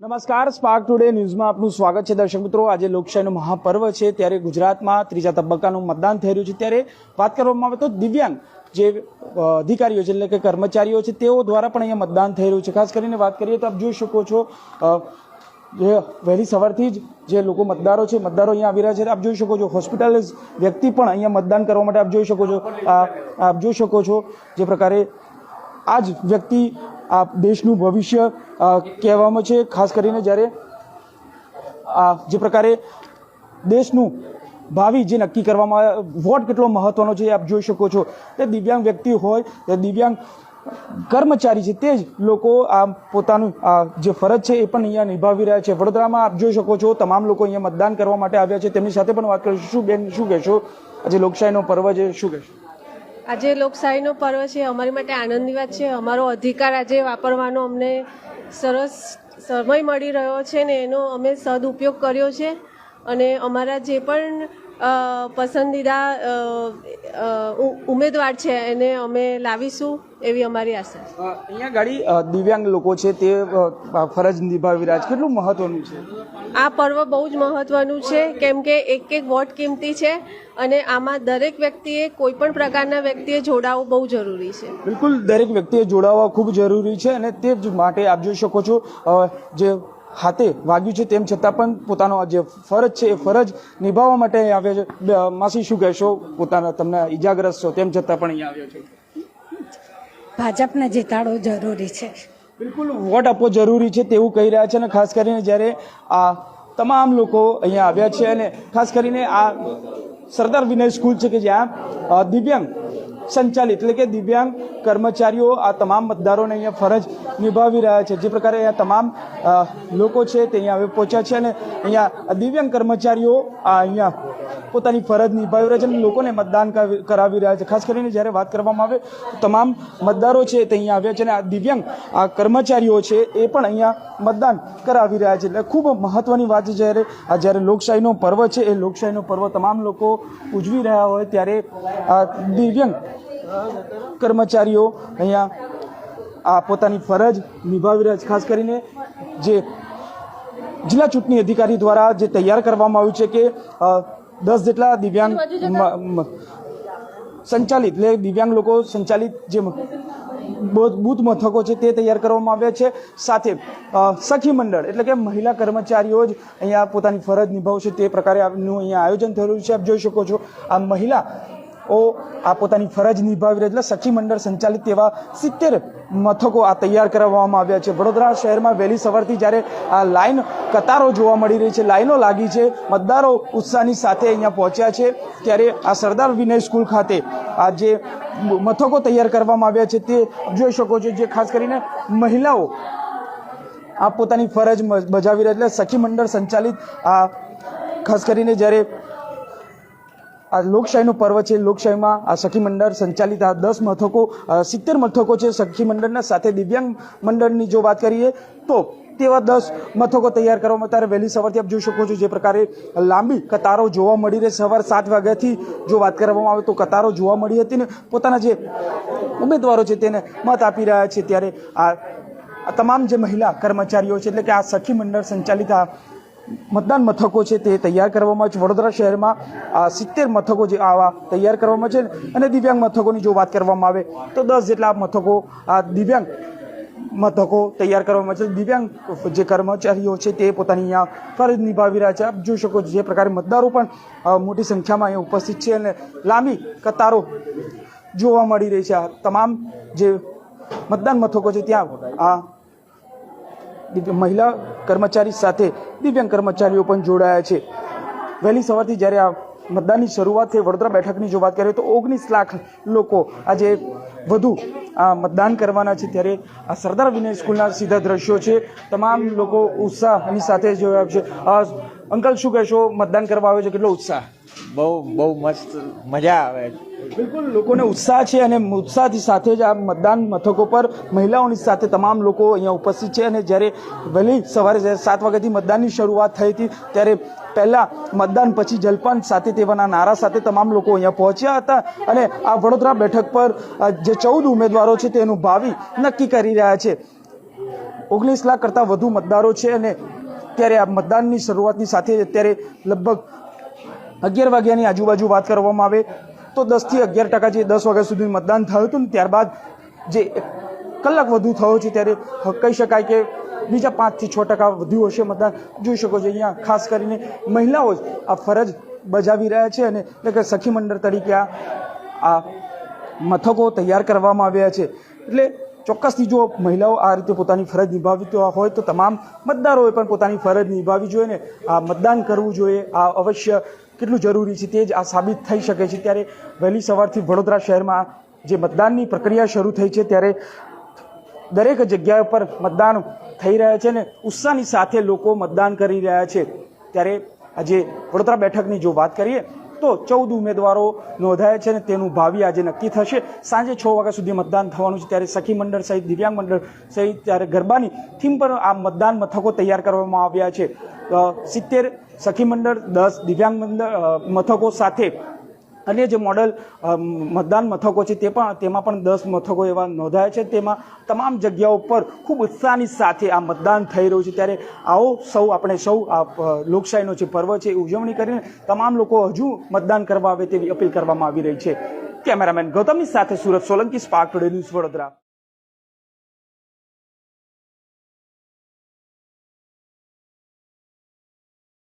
નમસ્કાર spark today ન્યૂઝમાં આપનું સ્વાગત છે. દર્શક મિત્રો, આજે લોકશાહીનું મહાપર્વ છે. ત્યારે ગુજરાતમાં ત્રીજા તબક્કાનું મતદાન થઈ રહ્યું છે. ત્યારે વાત કરવામાં આવે તો દિવ્યાંગ જે અધિકારીઓ છે, એટલે કે કર્મચારીઓ છે, તેઓ દ્વારા પણ અહીંયા મતદાન થઈ રહ્યું છે. ખાસ કરીને વાત કરીએ તો આપ જોઈ શકો છો જે વહેલી સવારથી જ જે લોકો મતદારો છે, મતદારો અહીંયા આવી રહ્યા છે. આપ જોઈ શકો છો, હોસ્પિટલ વ્યક્તિ પણ અહીંયા મતદાન કરવા માટે આપ જોઈ શકો છો. આપ જોઈ શકો છો જે પ્રકારે આ જ વ્યક્તિ આ દેશનું ભવિષ્ય કહેવામાં છે, ખાસ કરીને જ્યારે આ જે પ્રકારે દેશનું ભાવિ જે નક્કી કરવામાં વોટ કેટલો મહત્વનો છે એ આપ જોઈ શકો છો. તે દિવ્યાંગ વ્યક્તિ હોય, તે દિવ્યાંગ કર્મચારી છે, તે જ લોકો આ પોતાનું, આ જે ફરજ છે એ પણ અહીંયા નિભાવી રહ્યા છે. વડોદરામાં આપ જોઈ શકો છો, તમામ લોકો અહીંયા મતદાન કરવા માટે આવ્યા છે. તેમની સાથે પણ વાત કરીશું. શું બેન, શું કહેશો? આજે લોકશાહીનો પર્વ છે, શું કહેશો? આજે લોકશાહીનો પર્વ છે, અમારી માટે આનંદની વાત છે. અમારો અધિકાર આજે વાપરવાનો અમને સરસ સમય મળી રહ્યો છે ને એનો અમે સદુપયોગ કર્યો છે. અને અમારા જે પણ પસંદીદા ઉમેદવાર છે એને અમે લાવીશું એવી અમારી આશા અહીંયા ગાડી દિવ્યાંગ લોકો છે તે ફરજ નિભાવી રહ્યા છે કેટલું મહત્વનું છે? આ પર્વ બહુ જ મહત્વનું છે કેમ કે એક એક વોટ કિંમતી છે અને આમાં દરેક વ્યક્તિએ કોઈ પણ પ્રકારના વ્યક્તિએ જોડાવવું બહુ જરૂરી છે. બિલકુલ દરેક વ્યક્તિએ જોડાવા ખૂબ જરૂરી છે અને તે જ માટે આપ જોઈ શકો છો જે હાથે વાગ્યું છે તેમ છતાં પણ પોતાનો જે ફરજ છે એ ફરજ નિભાવવા માટે અહીં આવ્યા છે. માસી શું કહેશો? પોતાના તમને ઈજાગ્રસ્ત છો તેમ છતાં પણ અહીંયા આવ્યો છે. ભાજપને જીતાડવો જરૂરી છે. બિલકુલ વોટ આપવો જરૂરી છે તેવું કહી રહ્યા છે અને ખાસ કરીને જ્યારે આ તમામ લોકો અહીંયા આવ્યા છે અને ખાસ કરીને આ સરદાર વિનય સ્કૂલ છે કે જ્યાં દિવ્યાંગ સંચાલિત, એટલે કે દિવ્યાંગ કર્મચારીઓ આ તમામ મતદારોને અહીંયા ફરજ નિભાવી રહ્યા છે. જે પ્રકારે અહીંયા તમામ લોકો છે તે અહીંયા હવે પહોંચ્યા છે અને અહીંયા દિવ્યાંગ કર્મચારીઓ આ અહીંયા પોતાની ફરજ નિભાવી રહ્યા છે અને લોકોને મતદાન કરાવી- રહ્યા છે. ખાસ કરીને જ્યારે વાત કરવામાં આવે તમામ મતદારો છે તે અહીંયા આવ્યા છે અને આ દિવ્યાંગ, આ કર્મચારીઓ છે એ પણ અહીંયા મતદાન કરાવી રહ્યા છે. એટલે ખૂબ મહત્ત્વની વાત છે જ્યારે, આ જ્યારે લોકશાહીનો પર્વ છે, એ લોકશાહીનો પર્વ તમામ લોકો ઉજવી રહ્યા હોય ત્યારે આ દિવ્યાંગ કર્મચારીઓ અહીંયા આ પોતાની ફરજ નિભાવી રહ્યા છે. ખાસ કરીને જે જિલ્લા ચૂંટણી અધિકારી દ્વારા જે તૈયાર કરવામાં આવ્યું છે કે દસ જેટલા દિવ્યાંગ સંચાલિત એટલે દિવ્યાંગ લોકો સંચાલિત જે બૂથ મથકો છે તે તૈયાર કરવામાં આવ્યા છે. સાથે સખી મંડળ એટલે કે મહિલા કર્મચારીઓ જ અહીંયા પોતાની ફરજ નિભાવશે તે પ્રકારે આનું અહીંયા આયોજન થયેલું છે. આપ જોઈ શકો છો આ મહિલા ઓ, આ પોતાની ફરજ નિભાવી રહી એટલે સખી મંડળ સંચાલિત તેવા સિત્તેર મથકો આ તૈયાર કરવામાં આવ્યા છે. વડોદરા શહેરમાં વહેલી સવારથી જ્યારે આ લાઇન કતારો જોવા મળી રહી છે, લાઈનો લાગી છે, મતદારો ઉત્સાહની સાથે અહીંયા પહોંચ્યા છે, ત્યારે આ સરદાર વિનય સ્કૂલ ખાતે આ જે મથકો તૈયાર કરવામાં આવ્યા છે તે જોઈ શકો છો જે ખાસ કરીને મહિલાઓ આ પોતાની ફરજ બજાવી રહી એટલે સખી મંડળ સંચાલિત આ ખાસ કરીને જ્યારે આ લોકશાહીનું પર્વ છે. લોકશાહીમાં આ સખી મંડળ સંચાલિત આ દસ મથકો સિત્તેર મથકો છે સખી મંડળના. સાથે દિવ્યાંગ મંડળની જો વાત કરીએ, તો તેવા દસ મથકો તૈયાર કરવામાં ત્યારે વહેલી સવારથી આપ જોઈ શકો છો જે પ્રકારે લાંબી કતારો જોવા મળી રહી. સવાર સાત વાગ્યાથી જો વાત કરવામાં આવે તો કતારો જોવા મળી હતી ને પોતાના જે ઉમેદવારો છે તેને મત આપી રહ્યા છે. ત્યારે આ તમામ જે મહિલા કર્મચારીઓ છે, એટલે કે આ સખી મંડળ સંચાલિત આ મતદાન મથકો છે તે તૈયાર કરવામાં છે. વડોદરા શહેરમાં, આ સિત્તેર મથકો જે આવા તૈયાર કરવામાં છે અને દિવ્યાંગ મથકોની જો વાત કરવામાં આવે તો દસ જેટલા મથકો, આ દિવ્યાંગ મથકો તૈયાર કરવામાં છે. દિવ્યાંગ જે કર્મચારીઓ છે તે પોતાની અહીંયા ફરજ નિભાવી રહ્યા છે. આપ જોઈ શકો છો જે પ્રકારે મતદારો પણ મોટી સંખ્યામાં અહીંયા ઉપસ્થિત છે અને લાંબી કતારો જોવા મળી રહી છે. આ તમામ જે મતદાન મથકો છે ત્યાં આ મહિલા કર્મચારી સાથે દિવ્યાંગ કર્મચારીઓ પણ જોડાયા છે. વહેલી સવારથી જ્યારે આ મતદાનની શરૂઆત થઈ, વડોદરા બેઠકની જો વાત કરીએ તો ઓગણીસ લાખ લોકો આજે વધુ આ મતદાન કરવાના છે. ત્યારે આ સરદાર વિનય સ્કૂલના સીધા દ્રશ્યો છે. તમામ લોકો ઉત્સાહની સાથે જોયા છે. અંકલ શું કહેશો? મતદાન કરવા આવે છે કેટલો ઉત્સાહ? બહુ બહુ મસ્ત મજા આવે. બિલકુલ લોકોને ઉત્સાહ છે અને ઉત્સાહથી સાથે જ આ મતદાન મથકો પર મહિલાઓની સાથે તમામ લોકો અહીંયા ઉપસ્થિત છે અને જ્યારે વહેલી સવારે જ્યારે સાત વાગ્યાથી મતદાનની શરૂઆત થઈ હતી ત્યારે પહેલાં મતદાન પછી જલપાન સાથે તેવાના નારા સાથે તમામ લોકો અહીંયા પહોંચ્યા હતા અને આ વડોદરા બેઠક પર જે ચૌદ ઉમેદવારો છે તેનું ભાવિ નક્કી કરી રહ્યા છે. ઓગણીસ લાખ કરતાં વધુ મતદારો છે અને ત્યારે આ મતદાનની શરૂઆતની સાથે જ અત્યારે લગભગ અગિયાર વાગ્યાની આજુબાજુ વાત કરવામાં આવે તો દસથી અગિયાર ટકા જે દસ વાગ્યા સુધી મતદાન થયું હતું ને ત્યારબાદ જે કલાક વધુ થયો છે ત્યારે કહી શકાય કે બીજા પાંચથી છ ટકા વધ્યું હશે મતદાન. જોઈ શકો છો અહીંયા ખાસ કરીને મહિલાઓ જ આ ફરજ બજાવી રહ્યા છે અને એટલે કે સખી મંડળ તરીકે આ મથકો તૈયાર કરવામાં આવ્યા છે. એટલે ચોક્કસથી જો મહિલાઓ આ રીતે પોતાની ફરજ નિભાવતી હોય તો તમામ મતદારોએ પણ પોતાની ફરજ નિભાવવી જોઈએ ને આ મતદાન કરવું જોઈએ. આ અવશ્ય કેટલું જરૂરી છે તે જ આ સાબિત થઈ શકે છે. ત્યારે વહેલી સવારથી વડોદરા શહેરમાં જે મતદાનની પ્રક્રિયા શરૂ થઈ છે ત્યારે દરેક જગ્યા પર મતદાન થઈ રહ્યા છે ને ઉત્સાહની સાથે લોકો મતદાન કરી રહ્યા છે. ત્યારે આજે વડોદરા બેઠકની જો વાત કરીએ તો ચૌદ ઉમેદવારો નોંધાયા છે અને તેનું ભાવિ આજે નક્કી થશે. સાંજે છ વાગ્યા સુધી મતદાન થવાનું છે. ત્યારે સખી મંડળ સહિત દિવ્યાંગ મંડળ સહિત ત્યારે ગરબાની થીમ પર આ મતદાન મથકો તૈયાર કરવામાં આવ્યા છે. સિત્તેર સખી મંડળ, દસ દિવ્યાંગ મંડળ મથકો સાથે અન્ય જે મોડલ મતદાન મથકો છે તે પણ, તેમાં પણ દસ મથકો એવા નોંધાયા છે. તેમાં તમામ જગ્યાઓ પર ખૂબ ઉત્સાહની સાથે આ મતદાન થઈ રહ્યું છે. ત્યારે આવો સૌ, આપણે સૌ, આ લોકશાહીનો જે પર્વ છે એ ઉજવણી કરીને તમામ લોકો હજુ મતદાન કરવા આવે તેવી અપીલ કરવામાં આવી રહી છે. કેમેરામેન ગૌતમની સાથે Surat Solanki, Spark Today News Vadodara.